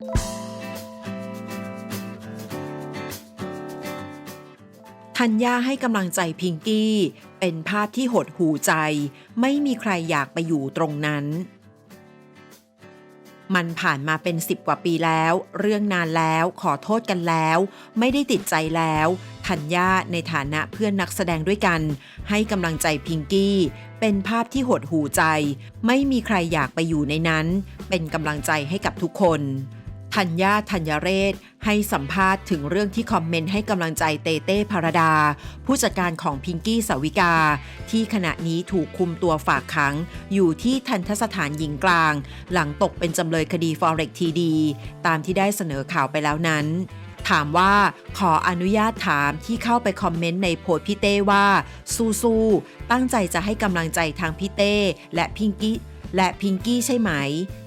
ธัญญาให้กำลังใจพิงกี้ เป็นภาพที่หดหูใจ ไม่มีใครอยากไปอยู่ตรงนั้น มันผ่านมาเป็นสิบกว่าปีแล้ว เรื่องนานแล้วขอโทษกันแล้ว ไม่ได้ติดใจแล้วธัญญาในฐานะเพื่อนนักแสดงด้วยกัน ให้กำลังใจพิงกี้ เป็นภาพที่หดหูใจ ไม่มีใครอยากไปอยู่ในนั้น เป็นกำลังใจให้กับทุกคน ธัญญาธัญเรศ ให้สัมภาษณ์ถึงเรื่องที่คอมเมนต์ให้กำลังใจเตเต้พารดา ผู้จัดการของพิงกี้สาวิกา ที่ขณะนี้ถูกคุมตัวฝากขัง อยู่ที่ทันทสถานหญิงกลาง หลังตกเป็นจำเลยคดี Forex TD ตามที่ได้เสนอข่าวไปแล้วนั้น ถามว่าขออนุญาตถามที่เข้าไปคอมเมนต์ในโพสพี่เต้ว่า สู้ๆตั้งใจจะให้กำลังใจทางพี่เต้และพิงกี้ และพิงกี้ใช่ไหม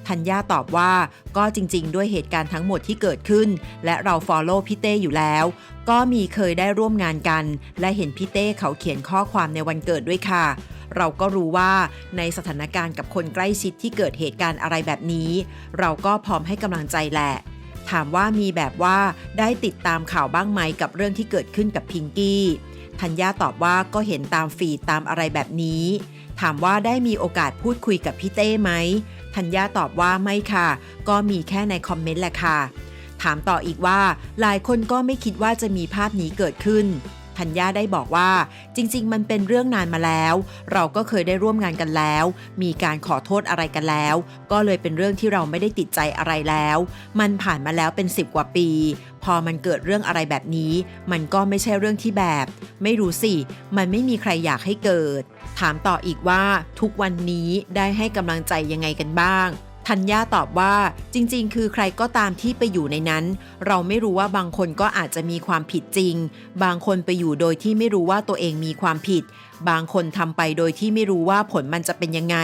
ธัญญาตอบว่าก็จริงๆ ด้วยเหตุการณ์ทั้งหมดที่เกิดขึ้น และเราฟอลโล่พี่เต้อยู่แล้ว ก็มีเคยได้ร่วมงานกัน และเห็นพี่เต้เขาเขียนข้อความในวันเกิดด้วยค่ะ เราก็รู้ว่าในสถานการณ์กับคนใกล้ชิดที่เกิดเหตุการณ์อะไรแบบนี้ เราก็พร้อมให้กำลังใจแหละถามว่ามีแบบว่าได้ติดตามข่าวบ้างไหมกับเรื่องที่เกิดขึ้นกับพิงกี้ ธัญญาตอบว่าก็เห็นตามฟีดตามอะไรแบบนี้ ถามว่าได้มีโอกาสพูดคุยกับพี่เต้ไหมธัญญาตอบว่าไม่ค่ะ ก็มีแค่ในคอมเมนต์แหละค่ะ ถามต่ออีกว่าหลายคนก็ไม่คิดว่าจะมีภาพนี้เกิดขึ้นธัญญาได้บอกว่าจริง ๆ มันเป็นเรื่องนานมาแล้ว เราก็เคยได้ร่วมงานกันแล้ว มีการขอโทษอะไรกันแล้ว ก็เลยเป็นเรื่องที่เราไม่ได้ติดใจอะไรแล้ว มันผ่านมาแล้วเป็น 10 กว่าปี พอมันเกิดเรื่องอะไรแบบนี้ มันก็ไม่ใช่เรื่องที่แบบ ไม่รู้สิ มันไม่มีใครอยากให้เกิด ถามต่ออีกว่าทุกวันนี้ได้ให้กำลังใจยังไงกันบ้าง ธัญญาตอบว่าจริง ๆ คือใครก็ตามที่ไปอยู่ในนั้น เราไม่รู้ว่าบางคนก็อาจจะมีความผิดจริง บางคนไปอยู่โดยที่ไม่รู้ว่าตัวเองมีความผิด บางคนทำไปโดยที่ไม่รู้ว่าผลมันจะเป็นยังไง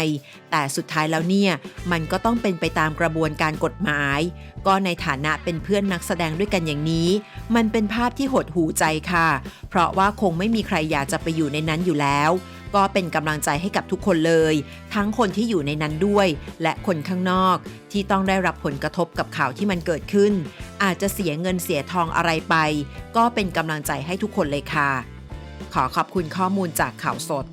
แต่สุดท้ายแล้วเนี่ยมันก็ต้องเป็นไปตามกระบวนการกฎหมาย ก็ในฐานะเป็นเพื่อนนักแสดงด้วยกันอย่างนี้ มันเป็นภาพที่หดหูใจค่ะ เพราะว่าคงไม่มีใครอยากจะไปอยู่ในนั้นอยู่แล้ว ก็เป็นกำลังใจให้กับทุกคนเลย ทั้งคนที่อยู่ในนั้นด้วย และคนข้างนอก ที่ต้องได้รับผลกระทบกับข่าวที่มันเกิดขึ้น อาจจะเสียเงินเสียทองอะไรไป ก็เป็นกำลังใจให้ทุกคนเลยค่ะ ขอขอบคุณข้อมูลจากข่าวสด